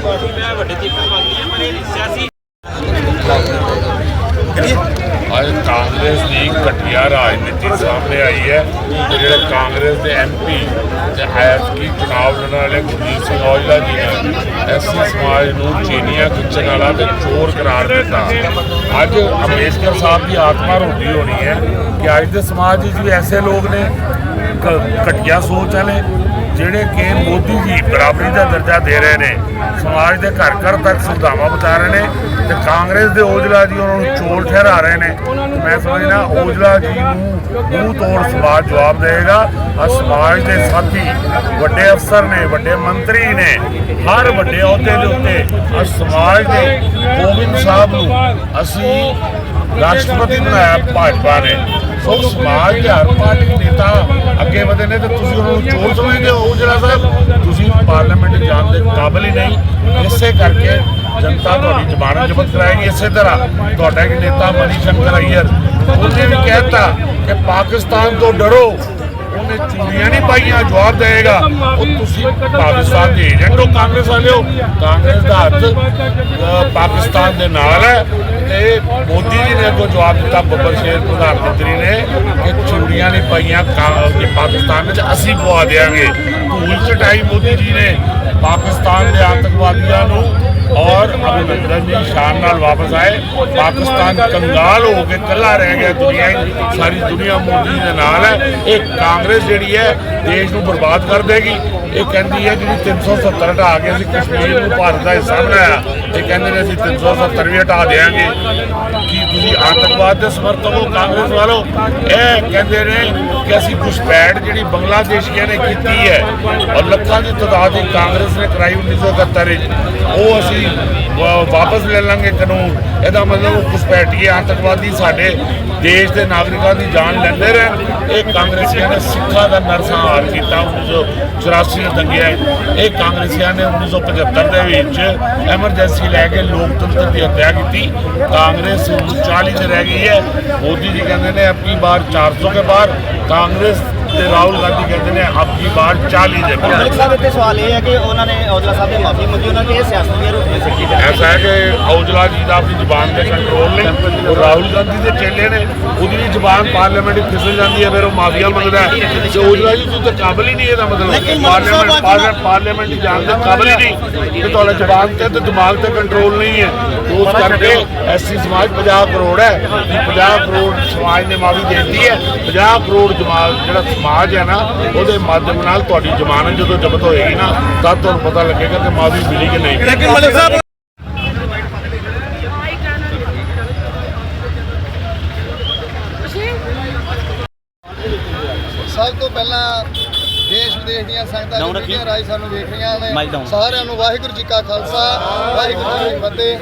ਕਾਂਗਰਸ ਦੇ ਮੈਂ ਵੱਡੇ ਤੀਕਰ ਮੰਗਦੀ ਹਾਂ ਪਰ ਇਹ ਸਿਆਸੀ ਅੱਜ ਕਾਂਗਰਸ ਦੀ ਘਟੀਆ ਰਾਜਨੀਤੀ ਸਾਹਮਣੇ ਆਈ ਹੈ ਤੇ ਜਿਹੜੇ ਕਾਂਗਰਸ ਦੇ ਐਮਪੀ ਤੇ ਐਤਕੀ ਚੁਣਾਵ ਲੜਨ ਵਾਲੇ ਗੁਰਜੀਤ ਸਿੰਘ ਔਜਲਾ ਜੀ ਨੇ ਐਸਸੀ ਸਮਾਜ ਨੂੰ ਚੀਨੀਆਂ ਖਿੱਚਣ ਵਾਲਾ ਤੇ ਚੋਰ ਕਰਾਰ ਦਿੱਤਾ। ਅੱਜ ਅੰਬੇਦਕਰ ਸਾਹਿਬ ਦੀ ਆਤਮਾ ਰੋਟੀ ਹੋਣੀ ਹੈ ਕਿ ਅੱਜ ਦੇ ਸਮਾਜ ਵਿੱਚ ਵੀ ਐਸੇ ਲੋਕ ਨੇ ਕ- ਘਟੀਆ ਸੋਚ ਵਾਲੇ ਜਿਹੜੇ ਕਿ ਮੋਦੀ ਜੀ ਬਰਾਬਰੀ ਦਾ ਦਰਜਾ ਦੇ ਰਹੇ ਨੇ, ਸਮਾਜ ਦੇ ਘਰ ਘਰ ਤੱਕ ਸੁਵਿਧਾਵਾਂ ਬਤਾ ਰਹੇ ਨੇ ਤੇ ਕਾਂਗਰਸ ਦੇ ਔਜਲਾ ਜੀ ਉਹਨਾਂ ਨੂੰ ਚੋਰ ਠਹਿਰਾ ਰਹੇ ਨੇ। ਮੈਂ ਸਮਝਦਾ ਔਜਲਾ ਜੀ ਨੂੰ ਮੂੰਹ ਤੋੜ ਸਮਾਜ ਜਵਾਬ ਦੇਗਾ ਆ ਸਮਾਜ ਦੇ ਸਾਥੀ ਵੱਡੇ ਅਫਸਰ ਨੇ, ਵੱਡੇ ਮੰਤਰੀ ਨੇ, ਹਰ ਵੱਡੇ ਅਹੁਦੇ ਦੇ ਉੱਤੇ ਆ ਸਮਾਜ ਦੇ ਗੋਬਿੰਦ ਸਾਹਿਬ ਨੂੰ ਅਸੀਂ ਰਾਸ਼ਟਰਪਤੀ ਬਣਾਇਆ ਭਾਜਪਾ ਨੇ। ਸੋ ਸਮਾਜ ਦੇ ਹਰ ਪਾਰਟੀ ਨੇਤਾ ਅੱਗੇ ਵਧੇ ਨੇ ਤੇ ਤੁਸੀਂ ਉਹਨਾਂ ਨੂੰ ਚੋਰ ਸਮਝਦੇ ਹੋ ਜਿਹੜਾ ਸਾਹਿਬ, ਤੁਸੀਂ ਪਾਰਲੀਮੈਂਟ ਜਾਣ ਦੇ ਕਾਬਿਲ ਹੀ ਨਹੀਂ। ਇਸੇ ਕਰਕੇ ਜਨਤਾ ਤੁਹਾਡੀ ਜ਼ਮਾਨਤ ਜ਼ਬਤ ਕਰਾਏਗੀ ਇਸੇ ਤਰ੍ਹਾਂ ਤੁਹਾਡਾ ਇੱਕ ਨੇਤਾ ਮਨੀ ਸ਼ੰਕਰ ਅਈਅਰ, ਉਹਨੇ ਵੀ ਕਹਿਤਾ ਕਿ ਪਾਕਿਸਤਾਨ ਤੋਂ ਡਰੋ, ਉਹਨੇ ਚੂੜੀਆਂ ਨਹੀਂ ਪਾਈਆਂ, ਜਵਾਬ ਦੇਗਾ ਉਹ ਤੁਸੀਂ ਪਾਕਿਸਤਾਨ ਦੇ ਏਜੰਟ ਹੋ, ਕਾਂਗਰਸ ਵਾਲੇ ਹੋ, ਕਾਂਗਰਸ ਦਾ ਹੱਥ ਪਾਕਿਸਤਾਨ ਦੇ ਨਾਲ ਹੈ। ਤੇ ਮੋਦੀ ਜੀ ਨੇ ਅੱਗੋਂ ਜਵਾਬ ਦਿੱਤਾ, ਬੱਬਰ ਸ਼ੇਰ ਪ੍ਰਧਾਨ ਮੰਤਰੀ ਨੇ, ਕਿ ਚੂੜੀਆਂ ਨਹੀਂ ਪਾਈਆਂ, ਕਾ- ਕਿ ਪਾਕਿਸਤਾਨ ਵਿੱਚ ਅਸੀਂ ਪਵਾ ਦੇਾਂਗੇ ਧੂਲ ਚਟਾਈ ਮੋਦੀ ਜੀ ਨੇ ਪਾਕਿਸਤਾਨ ਦੇ ਆਤੰਕਵਾਦੀਆਂ ਨੂੰ ਔਰ ਅਭਿਨੰਦਨ ਜੀ ਸ਼ਾਨ ਨਾਲ ਵਾਪਸ ਆਏ। ਪਾਕਿਸਤਾਨ ਕੰਗਾਲ ਹੋ ਕੇ ਕੱਲਾ ਰਹਿ ਗਿਆ ਦੁਨੀਆ ਸਾਰੀ ਦੁਨੀਆ ਮੋਦੀ ਦੇ ਨਾਲ ਹੈ। ਇਹ ਕਾਂਗਰਸ ਜਿਹੜੀ ਹੈ, ਦੇਸ਼ ਨੂੰ ਬਰਬਾਦ ਕਰ ਦੇਗੀ। ਇਹ ਕਹਿੰਦੀ ਹੈ ਜਿਹੜੀ 370 ਹਟਾ ਕੇ ਅਸੀਂ ਕਸ਼ਮੀਰ ਨੂੰ ਭਾਰਤ ਦਾ ਹਿੱਸਾ ਬਣਾਇਆ, ਇਹ ਕਹਿੰਦੇ ਨੇ ਅਸੀਂ 370 ਵੀ ਹਟਾ ਦੇਾਂਗੇ ਕੀ ਤੁਸੀਂ ਆਤੰਕਵਾਦ ਦੇ ਸਮਰਥਕ ਹੋ ਕਾਂਗਰਸ ਵਾਲੋ? ਇਹ ਕਹਿੰਦੇ ਨੇ ਕਿ ਅਸੀਂ ਘੁਸਪੈਠ ਜਿਹੜੀ ਬੰਗਲਾਦੇਸ਼ੀਆਂ ਨੇ ਕੀਤੀ ਹੈ, ਔਰ ਲੱਖਾਂ ਦੀ ਤਾਦਾਦ ਦੀ ਕਾਂਗਰਸ ਨੇ ਕਰਾਈ 1971 ਵਿੱਚ, ਉਹ ਅਸੀਂ ਵਾ- ਵਾਪਸ ਲੈ ਲਾਂਗੇ ਕਾਨੂੰਨ। ਇਹਦਾ ਮਤਲਬ ਉਹ ਘੁਸਪੈਠੀਏ ਆਤੰਕਵਾਦੀ ਸਾਡੇ ਦੇਸ਼ ਦੇ ਨਾਗਰਿਕਾਂ ਦੀ ਜਾਨ ਲੈਂਦੇ ਰਹਿਣ ਇਹ ਕਾਂਗਰਸੀਆਂ ਨੇ ਸਿੱਖਾਂ ਦਾ ਨਰਸੰਹਾਰ ਕੀਤਾ 1984 ਦੇ ਦੰਗਿਆਂ 'ਚ। ਇਹ ਕਾਂਗਰਸੀਆਂ ਨੇ 1975 ਦੇ ਵਿੱਚ ਐਮਰਜੈਂਸੀ ਲੈ ਕੇ ਲੋਕਤੰਤਰ ਦੀ ਹੱਤਿਆ ਕੀਤੀ। ਕਾਂਗਰਸ 40 ਤੇ ਰਹਿ ਗਈ ਹੈ। ਮੋਦੀ ਜੀ ਕਹਿੰਦੇ ਨੇ ਆਪਕੀ ਬਾਰ 400 ਕੇ ਬਾਹਰ ਕਾਂਗਰਸ ਤੇ ਰਾਹੁਲ ਗਾਂਧੀ ਕਹਿੰਦੇ ਨੇ ਆਪਕੀ ਬਾਰ 40 ਦੇ ਬਾਹਰ ਮਲਿਕ ਸਾਹਿਬ ਇੱਥੇ ਸਵਾਲ ਇਹ ਹੈ ਕਿ ਉਹਨਾਂ ਨੇ ਔਜਲਾ ਸਾਹਿਬ ਦੀ ਮਾਫੀ ਮੰਗੀ ਉਹਨਾਂ ਨੇ ਇਹ ਸਿਆਸਤ ਦੀਆਂ ਰੋਟੀਆਂ ਸਿੱਟੀ ਜਾ ਐਸਾ ਹੈ ਕਿ ਔਜਲਾ ਜੀ ਦਾ ਆਪਣੀ ਜ਼ੁਬਾਨ ਤੇ ਕੰਟਰੋਲ ਨਹੀਂ ਉਹ ਰਾਹੁਲ ਗਾਂਧੀ ਦੇ ਚੇਲੇ ਨੇ ਉਹਦੀ ਵੀ ਜ਼ੁਬਾਨ ਪਾਰਲੀਮੈਂਟ ਵਿੱਚ ਫਿਸਲ ਜਾਂਦੀ ਹੈ ਫਿਰ ਉਹ ਮਾਫੀਆ ਮੰਗਦਾ ਹੈ। ਤੇ ਔਜਲਾ ਜੀ ਤੂੰ ਤਾਂ ਕਾਬਲ ਹੀ ਨਹੀਂ ਇਹਦਾ ਮਤਲਬ। ਪਾਰਲੀਮੈਂਟ ਪਾਰਲੀਮੈਂਟ ਦੀ ਜਾਣ ਦੇ ਕਾਬਲ ਹੀ ਨਹੀਂ। ਕਿ ਤੁਹਾਡਾ ਜ਼ੁਬਾਨ ਤੇ ਤੇ ਦਿਮਾਗ ਤੇ ਕੰਟਰੋਲ ਨਹੀਂ ਹੈ। ਉਸ ਕਰਕੇ ਐਸੀ ਸਮਾਜ 50 ਕਰੋੜ ਹੈ। ਕਿ 50 ਕਰੋੜ ਸਮਾਜ ਨੇ ਮਾਫੀ ਦੇ ਦਿੱਤੀ ਹੈ। 50 ਕਰੋੜ ਜਮਾਤ ਜਿਹੜਾ ਸਮਾਜ ਹੈ ਨਾ ਉਹਦੇ ਮਾਧਿਅਮ ਨਾਲ ਤੁਹਾਡੀ ਜ਼ਮਾਨਤ ਜਦੋਂ ਜ਼ਬਤ ਹੋਏਗੀ ਨਾ ਤਦ ਤੁਹਾਨੂੰ ਪਤਾ ਲੱਗੇਗਾ ਕਿ ਮਾਫੀ ਮਿਲੀ ਕਿ ਨਹੀਂ। ਲੇਕਿਨ ਮਲਿਕ ਸਾਹਿਬ ਸਭ ਤੋਂ ਪਹਿਲਾਂ ਦੇਸ਼ ਵਿਦੇਸ਼ ਦੀਆਂ ਸੰਗਤਾਂ ਜਿਹੜੀਆਂ। ਰਾਜ ਸਾਨੂੰ ਵੇਖ ਰਹੀਆਂ ਨੇ। ਸਾਰਿਆਂ ਨੂੰ ਵਾਹਿਗੁਰੂ ਜੀ ਕਾ ਖਾਲਸਾ ਵਾਹਿਗੁਰੂ ਜੀ ਕੀ ਫਤਿਹ।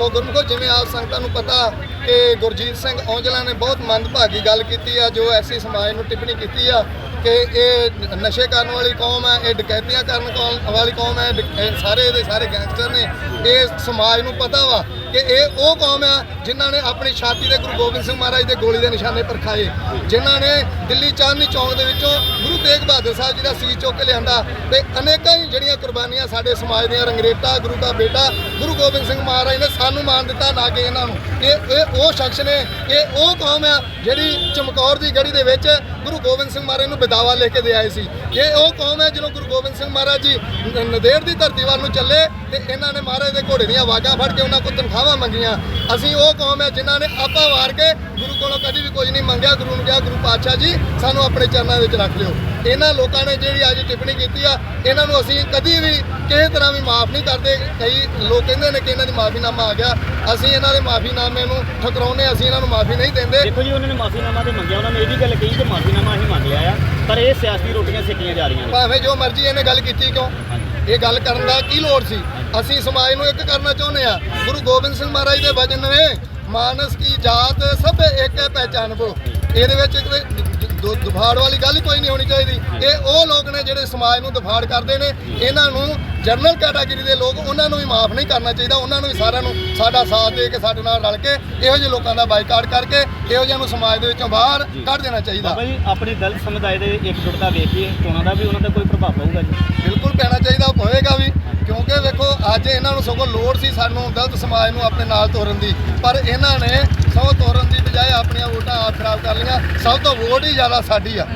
ਸੋ ਗੁਰਮੁਖੋ, ਜਿਵੇਂ ਆਪ ਸੰਗਤਾਂ ਨੂੰ ਪਤਾ ਕਿ ਗੁਰਜੀਤ ਸਿੰਘ ਔਜਲਾ ਨੇ ਬਹੁਤ ਮੰਦਭਾਗੀ ਗੱਲ ਕੀਤੀ ਆ, ਜੋ ਐਸੀ ਸਮਾਜ ਨੂੰ ਟਿੱਪਣੀ ਕੀਤੀ ਆ ਕਿ ਇਹ ਨਸ਼ੇ ਕਰਨ ਵਾਲੀ ਕੌਮ ਹੈ, ਇਹ ਡਕੈਤੀਆਂ ਕਰਨ ਕੌਮ- ਵਾਲੀ ਕੌਮ ਹੈ ਡ- ਸਾਰੇ ਦੇ ਸਾਰੇ ਗੈਂਗਸਟਰ ਨੇ। ਇਹ ਸਮਾਜ ਨੂੰ ਪਤਾ ਵਾ ਕਿ ਇਹ ਉਹ ਕੌਮ ਆ ਜਿਨ੍ਹਾਂ ਨੇ ਆਪਣੀ ਛਾਤੀ ਤੇ ਗੁਰੂ ਗੋਬਿੰਦ ਸਿੰਘ ਮਹਾਰਾਜ ਦੇ ਗੋਲੀ ਦੇ ਨਿਸ਼ਾਨੇ ਪਰ ਖਾਏ ਜਿਨ੍ਹਾਂ ਨੇ ਦਿੱਲੀ ਚਾਂਦਨੀ ਚੌਂਕ ਦੇ ਵਿੱਚੋਂ ਗੁਰੂ ਤੇਗ ਬਹਾਦਰ ਸਾਹਿਬ ਜੀ ਦਾ ਸੀਸ ਚੁੱਕ ਕੇ ਲਿਆਂਦਾ ਤੇ ਅਨੇਕਾਂ ਹੀ ਜਿਹੜੀਆਂ ਕੁਰਬਾਨੀਆਂ ਸਾਡੇ ਸਮਾਜ ਦੀਆਂ ਰੰਗਰੇਟਾ, ਗੁਰੂ ਦਾ ਬੇਟਾ, ਗੁਰੂ ਗੋਬਿੰਦ ਸਿੰਘ ਮਹਾਰਾਜ ਨੇ ਸਾਨੂੰ ਮਾਣ ਦਿੱਤਾ ਨਾ ਕਿ ਇਹਨਾਂ ਨੂੰ। ਇਹ ਇਹ ਉਹ ਸ਼ਖਸ ਨੇ, ਇਹ ਉਹ ਕੌਮ ਆ ਜਿਹੜੀ ਚਮਕੌਰ ਦੀ ਗੜੀ ਦੇ ਵਿੱਚ ਗੁਰੂ ਗੋਬਿੰਦ ਸਿੰਘ ਮਹਾਰਾਜ ਨੂੰ ਬਿਦਾਵਾ ਲੈ ਕੇ ਦੇ ਆਏ ਸੀ ਇਹ ਉਹ ਕੌਮ ਹੈ ਜਦੋਂ ਗੁਰੂ ਗੋਬਿੰਦ ਸਿੰਘ ਮਹਾਰਾਜ ਜੀ ਨਦੇੜ ਦੀ ਧਰਤੀ ਵੱਲ ਨੂੰ ਚੱਲੇ ਤੇ ਇਹਨਾਂ ਨੇ ਮਹਾਰਾਜ ਦੇ ਘੋੜੇ ਦੀਆਂ ਵਾਗਾ ਫੜ ਕੇ ਉਹਨਾਂ ਕੋਲ ਤਨਖਾਹਾਂ ਮੰਗੀਆਂ। ਅਸੀਂ ਉਹ ਕੌਮ ਹੈ ਜਿਨ੍ਹਾਂ ਨੇ ਆਪਾ ਵਾਰ ਕੇ ਗੁਰੂ ਕੋਲੋਂ ਕਦੀ ਵੀ ਕੁਝ ਨਹੀਂ ਮੰਗਿਆ, ਗੁਰੂ ਨੂੰ ਕਿਹਾ, ਗੁਰੂ ਪਾਤਸ਼ਾਹ ਜੀ, ਸਾਨੂੰ ਆਪਣੇ ਚਰਨਾਂ ਵਿੱਚ ਰੱਖ ਲਿਓ। ਇਹਨਾਂ ਲੋਕਾਂ ਨੇ ਜਿਹੜੀ ਅੱਜ ਟਿੱਪਣੀ ਕੀਤੀ ਆ ਇਹਨਾਂ ਨੂੰ ਅਸੀਂ ਕਦੀ ਵੀ ਕਿਸੇ ਤਰ੍ਹਾਂ ਵੀ ਮਾਫ ਨਹੀਂ ਕਰਦੇ। ਕਈ ਲੋਕ ਕਹਿੰਦੇ ਨੇ ਕਿ ਇਹਨਾਂ ਦੀ ਮਾਫੀਨਾਮਾ ਆ ਗਿਆ। ਅਸੀਂ ਇਹਨਾਂ ਦੇ ਮਾਫੀਨਾਮੇ ਨੂੰ ਠੁਕਰਾਉਂਦੇ ਅਸੀਂ ਇਹਨਾਂ ਨੂੰ ਮਾਫੀ ਨਹੀਂ ਦਿੰਦੇ। ਦੇਖੋ ਜੀ ਉਹਨਾਂ ਨੇ ਮਾਫੀਨਾਮਾ ਤੇ ਮੰਗਿਆ ਉਹਨਾਂ ਨੇ ਇਹ ਵੀ ਗੱਲ ਕਹੀ ਕਿ ਮਾਫੀਨਾਮਾ ਅਸੀਂ ਮੰਗ ਲਿਆ ਆ ਪਰ ਇਹ ਸਿਆਸੀ ਰੋਟੀਆਂ ਸਿੱਟੀਆਂ ਜਾ ਰਹੀਆਂ ਨੇ। ਭਾਵੇਂ ਜੋ ਮਰਜ਼ੀ ਇਹਨੇ ਗੱਲ ਕੀਤੀ ਕਿਉਂ? ਇਹ ਗੱਲ ਕਰਨ ਦਾ ਕੀ ਲੋੜ ਸੀ? ਅਸੀਂ ਸਮਾਜ ਨੂੰ ਇੱਕ ਕਰਨਾ ਚਾਹੁੰਦੇ ਆ ਗੁਰੂ ਗੋਬਿੰਦ ਸਿੰਘ ਮਹਾਰਾਜ ਦੇ ਵਚਨ ਨੇ ਮਾਨਸ ਕੀ ਜਾਤ ਸਭ ਇੱਕ ਹੈ ਪਹਿਚਾਨਬੋ ਇਹਦੇ ਵਿੱਚ ਦੁਫਾੜ ਵਾਲੀ ਗੱਲ ਕੋਈ ਨਹੀਂ ਹੋਣੀ ਚਾਹੀਦੀ। ਇਹ ਉਹ ਲੋਕ ਨੇ ਜਿਹੜੇ ਸਮਾਜ ਨੂੰ ਦੁਫਾੜ ਕਰਦੇ ਨੇ। ਇਹਨਾਂ ਨੂੰ ਜਨਰਲ ਕੈਟਾਗਰੀ ਦੇ ਲੋਕ ਉਹਨਾਂ ਨੂੰ ਵੀ ਮਾਫ ਨਹੀਂ ਕਰਨਾ ਚਾਹੀਦਾ। ਉਹਨਾਂ ਨੂੰ ਵੀ ਸਾਰਿਆਂ ਨੂੰ ਸਾਡਾ ਸਾਥ ਦੇ ਕੇ ਸਾਡੇ ਨਾਲ ਰਲ ਕੇ ਇਹੋ ਜਿਹੇ ਲੋਕਾਂ ਦਾ ਬਾਈਕਾਟ ਕਰਕੇ ਇਹੋ ਜਿਹਿਆਂ ਨੂੰ ਸਮਾਜ ਦੇ ਵਿੱਚੋਂ ਬਾਹਰ ਕੱਢ ਦੇਣਾ ਚਾਹੀਦਾ। ਬਾਬਾ ਜੀ ਆਪਣੀ ਦਲਿਤ ਸਮੁਦਾਇ ਦੇ ਇਕਜੁੱਟਤਾ ਵੇਖ ਕੇ ਚੋਣਾਂ ਦਾ ਵੀ ਉਹਨਾਂ ਦਾ ਕੋਈ ਪ੍ਰਭਾਵ ਪਊਗਾ ਜੀ। ਬਿਲਕੁਲ ਪੈਣਾ ਚਾਹੀਦਾ ਅੱਜ ਇਹਨਾਂ ਨੂੰ ਸਗੋਂ ਲੋੜ ਸੀ ਸਾਨੂੰ ਦਲਿਤ ਸਮਾਜ ਨੂੰ ਆਪਣੇ ਨਾਲ ਤੋਰਨ ਦੀ। ਪਰ ਇਹਨਾਂ ਨੇ ਸਗੋਂ ਤੋਰਨ ਦੀ ਬਜਾਏ ਆਪਣੀਆਂ ਵੋਟਾਂ ਆਪ ਖਰਾਬ ਕਰ ਲਈਆਂ। ਸਭ ਤੋਂ ਵੋਟ ਹੀ ਜ਼ਿਆਦਾ ਸਾਡੀ ਆ।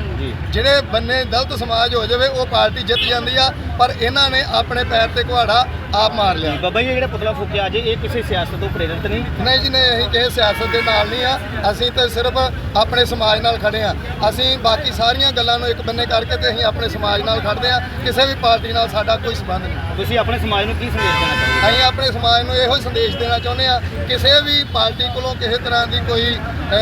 ਜਿਹੜੇ ਬੰਨੇ ਦਲਿਤ ਸਮਾਜ ਹੋ ਜਾਵੇ ਉਹ ਪਾਰਟੀ ਜਿੱਤ ਜਾਂਦੀ ਆ ਪਰ ਇਹਨਾਂ ਨੇ ਆਪਣੇ ਪੈਰ ਤੇ ਕੁਹਾੜਾ ਆਪ ਮਾਰ ਲਿਆ। ਬਾਬਾ ਜੀ ਜਿਹੜਾ ਪੁਤਲਾ ਫੂਕਿਆ ਅੱਜ ਇਹ ਕਿਸੇ ਸਿਆਸਤ ਤੋਂ ਪ੍ਰੇਰਿਤ ਨਹੀਂ? ਨਹੀਂ ਜੀ ਨਹੀਂ ਅਸੀਂ ਕਿਸੇ ਸਿਆਸਤ ਦੇ ਨਾਲ ਨਹੀਂ ਆ। ਅਸੀਂ ਤਾਂ ਸਿਰਫ ਆਪਣੇ ਸਮਾਜ ਨਾਲ ਖੜੇ ਆ। ਅਸੀਂ ਬਾਕੀ ਸਾਰੀਆਂ ਗੱਲਾਂ ਨੂੰ ਇੱਕ ਬੰਨੇ ਕਰਕੇ ਤੇ ਅਸੀਂ ਆਪਣੇ ਸਮਾਜ ਨਾਲ ਖੜਦੇ ਆ। ਕਿਸੇ ਵੀ ਪਾਰਟੀ ਨਾਲ ਸਾਡਾ ਕੋਈ ਸੰਬੰਧ ਨਹੀਂ। ਤੁਸੀਂ ਆਪਣੇ ਸਮਾਜ ਨੂੰ ਕੀ ਸੰਦੇਸ਼ ਦੇਣਾ ਚਾਹੁੰਦੇ ਅਸੀਂ ਆਪਣੇ ਸਮਾਜ ਨੂੰ ਇਹੋ ਸੰਦੇਸ਼ ਦੇਣਾ ਚਾਹੁੰਦੇ ਆ ਕਿਸੇ ਵੀ ਪਾਰਟੀ ਕੋਲੋਂ ਕਿਸੇ ਤਰ੍ਹਾਂ ਦੀ ਕੋਈ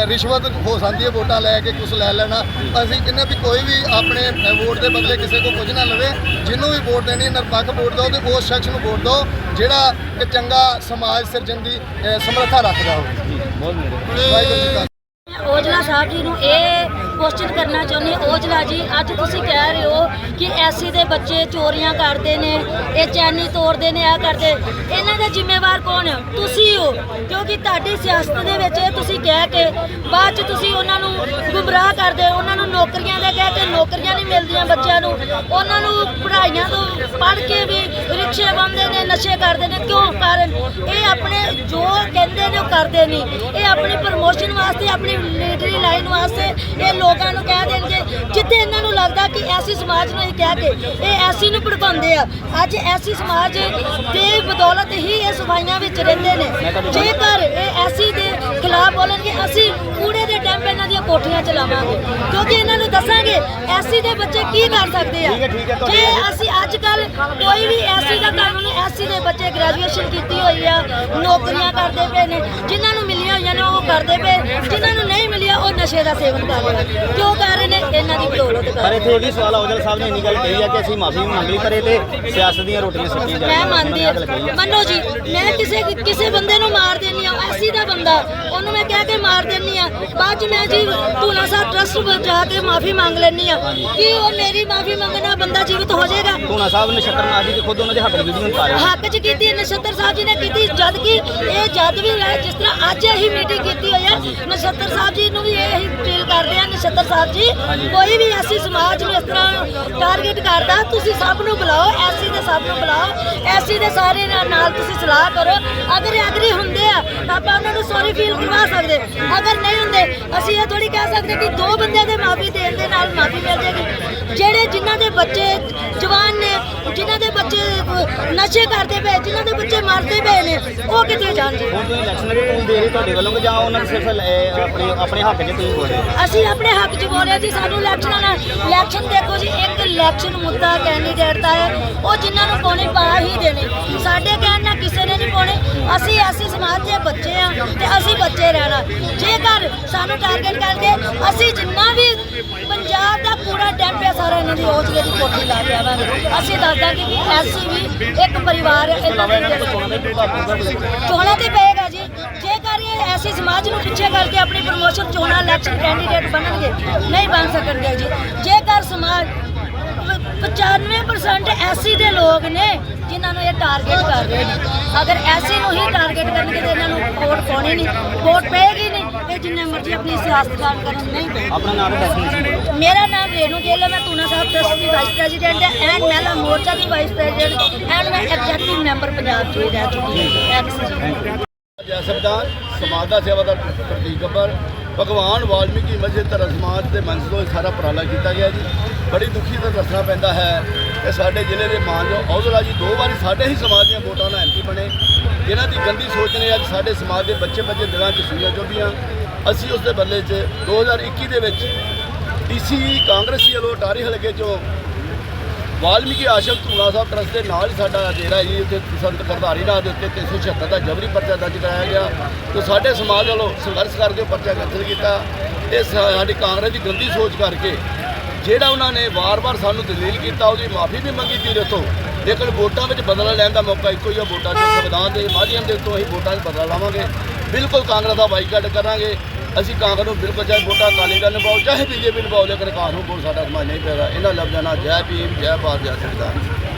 ਰਿਸ਼ਵਤ ਹੋ ਸਕਦੀ ਹੈ ਵੋਟਾਂ ਲੈ ਕੇ ਕੁਝ ਲੈ ਲੈਣਾ। ਅਸੀਂ ਕਹਿੰਦੇ ਵੀ ਕੋਈ ਵੀ ਆਪਣੇ ਵੋਟ ਦੇ ਬਦਲੇ ਕਿਸੇ ਕੋਲ ਕੁਝ ਨਾ ਲਵੇ ਜਿਹਨੂੰ ਵੀ ਵੋਟ ਦੇਣੀ ਹੈ ਨਿਰਪੱਖ ਵੋਟ ਦਿਓ ਤੇ ਉਸ ਸ਼ਖਸ ਨੂੰ ਵੋਟ ਦਿਓ ਜਿਹੜਾ ਕਿ ਚੰਗਾ ਸਮਾਜ ਸਿਰਜਣ ਦੀ ਸਮਰੱਥਾ ਰੱਖਦਾ ਹੋਵੇ। ਬਹੁਤ ਮਿਹਰਬਾਨੀ। ਕਾ ਔਜਲਾ ਸਾਹਿਬ ਜੀ ਨੂੰ ਇਹ ਕੁਐਸਚਨ ਕਰਨਾ ਚਾਹੁੰਦੇ ਔਜਲਾ ਜੀ, ਅੱਜ ਤੁਸੀਂ ਕਹਿ ਰਹੇ ਹੋ ਕਿ ਐਸੀ ਦੇ ਬੱਚੇ ਚੋਰੀਆਂ ਕਰਦੇ ਨੇ, ਇਹ ਚੈਨੀ ਤੋੜਦੇ ਨੇ ਆ ਕਰਦੇ। ਇਹਨਾਂ ਦਾ ਜ਼ਿੰਮੇਵਾਰ ਕੌਣ ਹੈ ਤੁਸੀਂ ਹੋ। ਕਿਉਂਕਿ ਤੁਹਾਡੀ ਸਿਆਸਤ ਦੇ ਵਿੱਚ ਇਹ ਤੁਸੀਂ ਕਹਿ ਕੇ ਬਾਅਦ ਚ ਤੁਸੀਂ ਉਹਨਾਂ ਨੂੰ ਗੁੰਮਰਾਹ ਕਰਦੇ ਹੋ, ਉਹਨਾਂ ਨੌਕਰੀਆਂ ਦੇ ਕਹਿ ਕੇ ਨੌਕਰੀਆਂ ਨਹੀਂ ਮਿਲਦੀਆਂ ਬੱਚਿਆਂ ਨੂੰ। ਉਹਨਾਂ ਨੂੰ ਪੜ੍ਹਾਈਆਂ ਤੋਂ ਪੜ੍ਹ ਕੇ ਵੀ ਰਿਕਸ਼ੇ ਬੰਦੇ ਨੇ, ਨਸ਼ੇ ਕਰਦੇ ਨੇ। ਕਿਉਂ? ਕਾਰਨ ਇਹ ਆਪਣੇ ਜੋ ਕਹਿੰਦੇ ਨੇ ਉਹ ਕਰਦੇ ਨਹੀਂ। ਇਹ ਆਪਣੀ ਪ੍ਰਮੋਸ਼ਨ ਵਾਸਤੇ, ਆਪਣੀ ਲੀਡਰੀ ਲਾਈਨ ਵਾਸਤੇ ਇਹ ਲੋਕਾਂ ਨੂੰ ਕਹਿ ਦੇਣਗੇ। ਜਿੱਥੇ ਇਹਨਾਂ ਨੂੰ ਲੱਗਦਾ ਕਿ ਐਸੀ ਸਮਾਜ ਨੂੰ ਇਹ ਕਹਿ ਕੇ, ਇਹ ਐਸੀ ਨੂੰ ਭੜਕਾਉਂਦੇ ਆ। ਅੱਜ ਐਸੀ ਸਮਾਜ ਦੇ ਬਦੌਲਤ ਹੀ ਇਹ ਸਫਾਈਆਂ ਵਿੱਚ ਰਹਿੰਦੇ ਨੇ। ਜੇਕਰ ਇਹ ਐਸੀ ਦੇ ਖਿਲਾਫ ਬੋਲਣਗੇ, ਅਸੀਂ ਪੂਰੇ ਇਹਨਾਂ ਦੀਆਂ ਕੋਠੀਆਂ ਚਲਾਵਾਂਗੇ। ਕਿਉਂਕਿ ਇਹਨਾਂ ਨੂੰ ਦੱਸਾਂਗੇ ਐਸੀ ਦੇ ਬੱਚੇ ਕੀ ਕਰ ਸਕਦੇ ਆ। ਜੇ ਅਸੀਂ ਅੱਜ ਕੱਲ ਕੋਈ ਵੀ ਐਸੀ ਦਾ ਕਾਨੂੰਨ ਐਸੀ ਦੇ ਬੱਚੇ ਗ੍ਰੈਜੂਏਸ਼ਨ ਕੀਤੀ ਹੋਈ ਆ ਨੌਕਰੀਆਂ ਕਰਦੇ ਪਏ ਨੇ ਜਿਨ੍ਹਾਂ ਨੂੰ ਮਿਲੀਆਂ ਹੋਈਆਂ ਨੇ ਉਹ ਕਰਦੇ ਪਏ ਜਿਨ੍ਹਾਂ ਨੂੰ ਨਹੀਂ ਮਿਲਿਆ ਉਹ ਨਸ਼ੇ ਦਾ ਸੇਵਨ ਕਰ ਰਹੇ ਕਿਉਂ ਕਰ ਰਹੇ ਨੇ? ਇਹਨਾਂ ਦੀ ਬਦੌਲਤ ਕਰ ਪਰ ਇੱਥੇ ਇਹ ਵੀ ਸਵਾਲ ਔਜਲਾ ਸਾਹਿਬ ਨੇ ਇੰਨੀ ਗੱਲ ਕਹੀ ਹੈ ਕਿ ਅਸੀਂ ਮਾਫੀ ਮੰਗ ਲਈ ਇਹ ਤੇ ਸਿਆਸਤ ਦੀਆਂ ਰੋਟੀਆਂ ਸਿੱਟੀਆਂ ਜਾ ਮੈਂ ਮੰਨਦੀ। ਮੰਨੋ ਜੀ ਮੈਂ ਕਿਸੇ ਕਿਸੇ ਬੰਦੇ ਨੂੰ ਮਾਰ ਦੇਣੀ ਆ ਐਸੀ ਦਾ ਬੰਦਾ ਉਹਨੂੰ ਮੈਂ ਕਹਿ ਕੇ ਮਾਰ ਦੇਣੀ ਆ। ਬਾਅਦ ਚ ਮੈਂ ਜੀ ਧੂਨਾ ਸਾਹਿਬ ਟਰਸਟ ਜਾ ਕੇ ਮਾਫੀ ਮੰਗ ਲੈਣੀ ਆ। ਕਿ ਉਹ ਮੇਰੀ ਮਾਫੀ ਮੰਗਣਾ ਬੰਦਾ ਜੀਵਤ ਹੋ ਜਾਏਗਾ? ਧੂਣਾ ਸਾਹਿਬ ਨੇ ਸ਼ਕਰ ਨਾਜ ਜੀ ਖੁਦ ਉਹਨਾਂ ਦੇ ਹੱਕ ਵੀਡੀਓ ਪਾ ਰਹੇ ਹੱਕ ਚ ਕੀਤੀ ਹੈ, ਨਛੱਤਰ ਸਾਹਿਬ ਜੀ ਨੇ ਕੀਤੀ। ਜਦ ਕਿ ਇਹ ਜਦ ਵੀ ਹੈ ਜਿਸ ਤਰ੍ਹਾਂ ਅੱਜ ਅਸੀਂ ਮੀਟਿੰਗ ਕੀਤੀ ਹੋਈ ਹੈ ਨਛੱਤਰ ਸਾਹਿਬ ਜੀ ਨੂੰ ਵੀ ਨਛੱਤਰ ਸਾਹਿਬ ਜੀ ਕੋਈ ਵੀ ਐਸੀ ਸਮਾਜ ਨੂੰ ਇਸ ਤਰ੍ਹਾਂ ਟਾਰਗੇਟ ਕਰਦਾ ਤੁਸੀਂ ਸਭ ਨੂੰ ਬੁਲਾਓ ਐਸੀ ਦੇ ਸਭ ਨੂੰ ਬੁਲਾਓ ਐਸੀ ਦੇ ਸਾਰੇ ਨਾਲ ਨਾਲ ਤੁਸੀਂ ਸਲਾਹ ਕਰੋ। ਅਗਰ ਐਗਰੀ ਹੁੰਦੇ ਆ ਤਾਂ ਆਪਾਂ ਉਹਨਾਂ ਨੂੰ ਸੌਰੀ ਫੀਲ ਕਰਵਾ ਸਕਦੇ। ਅਗਰ ਨਹੀਂ ਹੁੰਦੇ ਅਸੀਂ ਇਹ ਥੋੜੀ ਕਹਿ ਸਕਦੇ ਕਿ ਦੋ ਬੰਦਿਆਂ ਦੇ ਮਾਫੀ ਦੇਣ ਦੇ ਨਾਲ ਮਾਫੀ ਮਿਲ ਜਾਏਗੀ। ਜਿਹੜੇ ਜਿਨ੍ਹਾਂ ਦੇ ਬੱਚੇ ਜਵਾਨ ਨੇ ਜਿਨ੍ਹਾਂ ਦੇ ਬੱਚੇ ਨਸ਼ੇ ਕਰਦੇ ਪਏ ਜਿਨ੍ਹਾਂ ਦੇ ਬੱਚੇ ਮਰਦੇ ਪਏ ਨੇ ਉਹ ਕਿੱਥੇ ਜਾਣ ਜੀ ਹੁਣ ਤੁਸੀਂ ਇਲੈਕਸ਼ਨ ਦੇ ਟੂਲ ਦੇ ਰਹੇ ਤੁਹਾਡੇ ਵੱਲੋਂ ਕਿ ਜਾਂ ਉਹਨਾਂ ਦੇ ਸਿਰਫ ਇਹ ਆਪਣੇ ਆਪਣੇ ਹੱਕ 'ਚ ਤੁਸੀਂ ਬੋਲ ਰਹੇ ਹੋ? ਅਸੀਂ ਆਪਣੇ ਹੱਕ 'ਚ ਬੋਲਿਆ ਜੀ ਸਾਨੂੰ ਇਲੈਕਸ਼ਨਾਂ ਨਾਲ ਇਲੈਕਸ਼ਨ ਦੇਖੋ ਜੀ ਇੱਕ ਇਲੈਕਸ਼ਨ ਮੁੱਦਾ ਕੈਂਡੀਡੇਟ ਦਾ ਹੈ ਉਹ ਜਿਨ੍ਹਾਂ ਨੂੰ ਪਾਉਣੇ ਪਾ ਅਸੀਂ ਐਸੀ ਸਮਾਜ ਦੇ ਬੱਚੇ ਆ ਤੇ ਅਸੀਂ ਬੱਚੇ ਰਹਿਣਾ। ਜੇਕਰ ਸਾਨੂੰ ਟਾਰਗੇਟ ਕਰਦੇ, ਅਸੀਂ ਜਿੰਨਾ ਵੀ ਪੰਜਾਬ ਦਾ ਪੂਰਾ ਡੈਂਪ ਹੈ ਸਾਰਾ ਇਹਨਾਂ ਦੀ ਔਜਲੇ ਦੀ ਕੋਠੀ ਲਾ ਕੇ ਆਵਾਂਗੇ। ਅਸੀਂ ਦੱਸਦਾ ਕਿ ਐਸੀ ਵੀ ਇੱਕ ਪਰਿਵਾਰ ਇਹਨਾਂ ਦੇ ਚੋਣਾਂ ਤੇ ਪਏਗਾ ਜੀ। ਜੇਕਰ ਇਹ ਐਸੀ ਸਮਾਜ ਨੂੰ ਪਿੱਛੇ ਕਰਕੇ ਆਪਣੀ ਪ੍ਰਮੋਸ਼ਨ ਚੋਣਾਂ ਇਲੈਕਸ਼ਨ ਕੈਂਡੀਡੇਟ ਬਣਨਗੇ, ਨਹੀਂ ਬਣ ਸਕਣਗੇ ਜੀ। ਜੇਕਰ ਸਮਾਜ 95% ਐਸੀ ਦੇ ਲੋਕ ਨੇ ਜਿਨ੍ਹਾਂ ਨੂੰ ਇਹ ਟਾਰਗੇਟ ਕਰ ਰਹੇ ਨੇ। ਅਗਰ ਐਸੀ ਨੂੰ ਹੀ ਟਾਰਗੇਟ ਕਰਨਗੇ ਤੇ ਇਹਨਾਂ ਨੂੰ ਵੋਟ ਪਾਉਣੀ ਨਹੀਂ ਵੋਟ ਪਏਗੀ ਨਹੀਂ ਇਹ ਜਿੰਨੇ ਮਰਜ਼ੀ ਆਪਣੀ ਸਿਆਸਤਦਾਨ ਕਰਨ ਨਹੀਂ ਪਏਗੀ। ਆਪਣਾ ਨਾਮ ਦੱਸ ਦਿਓ ਮੇਰਾ ਨਾਮ ਰੇਣੂ ਗਿੱਲ ਹੈ ਮੈਂ ਤੂਨਾ ਸਾਹਿਬ ਟਰਸਟ ਦੀ ਵਾਈਸ ਪ੍ਰੈਜ਼ੀਡੈਂਟ ਹਾਂ ਐਂਡ ਮਹਿਲਾ ਮੋਰਚਾ ਦੀ ਵਾਈਸ ਪ੍ਰੈਜ਼ੀਡੈਂਟ ਐਂਡ ਮੈਂ ਐਗਜ਼ੈਕਟਿਵ ਮੈਂਬਰ ਪੰਜਾਬ ਚ ਵੀ ਰਹਿ ਚੁੱਕੀ ਹਾਂ। ਐਕਸ ਜੈ ਸੰਵਿਧਾਨ ਸਮਾਜ ਦਾ ਸੇਵਾ ਦਾ ਪ੍ਰਤੀਕ ਗੱਬਰ। ਭਗਵਾਨ ਵਾਲਮੀਕੀ ਮਸਜਿਦ ਧਰਮ ਸਮਾਜ ਦੇ ਮੰਚ ਤੋਂ ਸਾਰਾ ਉਪਰਾਲਾ ਕੀਤਾ ਗਿਆ ਜੀ। ਬੜੀ ਦੁਖੀ ਤਾਂ ਦੱਸਣਾ ਪੈਂਦਾ ਹੈ। ਕਿ ਸਾਡੇ ਜ਼ਿਲ੍ਹੇ ਦੇ ਮਾਨਯੋਗ ਔਜਲਾ ਜੀ ਦੋ ਵਾਰੀ ਸਾਡੇ ਹੀ ਸਮਾਜ ਦੀਆਂ ਵੋਟਾਂ ਨਾਲ ਐਮਪੀ ਬਣੇ। ਜਿਨ੍ਹਾਂ ਦੀ ਗੰਦੀ ਸੋਚ ਨੇ ਅੱਜ ਸਾਡੇ ਸਮਾਜ ਦੇ ਬੱਚੇ ਬੱਚੇ ਦਿਲਾਂ 'ਚ ਸੂਈਆਂ ਚੁੱਭੀਆਂ। ਅਸੀਂ ਉਸ ਦੇ ਬਦਲੇ 'ਚ 2021 ਦੇ ਵਿੱਚ ਡੀਸੀ ਕਾਂਗਰਸੀ ਵੱਲੋਂ ਟਾਰੀ ਹਲਕੇ 'ਚੋਂ ਵਾਲਮੀਕੀ ਆਸ਼ਰਮ ਧੂਣਾ ਸਾਹਿਬ ਟਰਸਟ ਦੇ ਨਾਲ ਹੀ ਸਾਡਾ ਡੇਰਾ ਜੀ ਉੱਥੇ ਸੰਤ ਕਰਧਾਰੀ ਨਾਥ ਦੇ ਉੱਤੇ 376 ਦਾ ਜਬਰੀ ਪਰਚਾ ਦਰਜ ਕਰਾਇਆ ਗਿਆ। ਤੇ ਸਾਡੇ ਸਮਾਜ ਵੱਲੋਂ ਸੰਘਰਸ਼ ਕਰਕੇ ਉਹ ਪਰਚਾ ਕਤਲ ਕੀਤਾ। ਇਹ ਸਾਡੀ ਕਾਂਗਰਸ ਦੀ ਗੰਦੀ ਸੋਚ ਕਰਕੇ ਜਿਹੜਾ ਉਹਨਾਂ ਨੇ ਵਾਰ-ਵਾਰ ਸਾਨੂੰ ਦਲੀਲ ਕੀਤਾ, ਉਹਦੀ ਮਾਫੀ ਵੀ ਮੰਗੀ ਤੀਰੇ ਤੋਂ ਲੇਕਿਨ ਵੋਟਾਂ ਵਿੱਚ ਬਦਲਾ ਲੈਣ ਦਾ ਮੌਕਾ ਇੱਕੋ ਹੀ ਆ, ਵੋਟਾਂ ਦੇ ਸੰਵਿਧਾਨ ਦੇ ਮਾਧਿਅਮ ਦੇ ਤੋਂ ਅਸੀਂ ਵੋਟਾਂ 'ਚ ਬਦਲਾ ਲਾਵਾਂਗੇ। ਬਿਲਕੁਲ ਕਾਂਗਰਸ ਦਾ ਬਾਈਕਾਟ ਕਰਾਂਗੇ। ਅਸੀਂ ਕਾਂਗਰਸ ਨੂੰ ਬਿਲਕੁਲ ਚਾਹੇ ਵੋਟਾਂ ਅਕਾਲੀ ਦਲ ਨੂੰ ਪਾਓ ਚਾਹੇ ਬੀਜੇਪੀ ਨੂੰ ਪਾਓ ਲੇਕਿਨ ਕਾਂਗਰਸ ਨੂੰ ਵੋਟ ਸਾਡਾ ਸਮਾਜ ਨਹੀਂ ਪੈਦਾ। ਇਹਨਾਂ ਲਫ਼ਜ਼ਾਂ ਨਾਲ ਜੈ ਭੀਮ, ਜੈ ਭਾਰਤ, ਜੈ ਸੰਵਿਧਾਨ।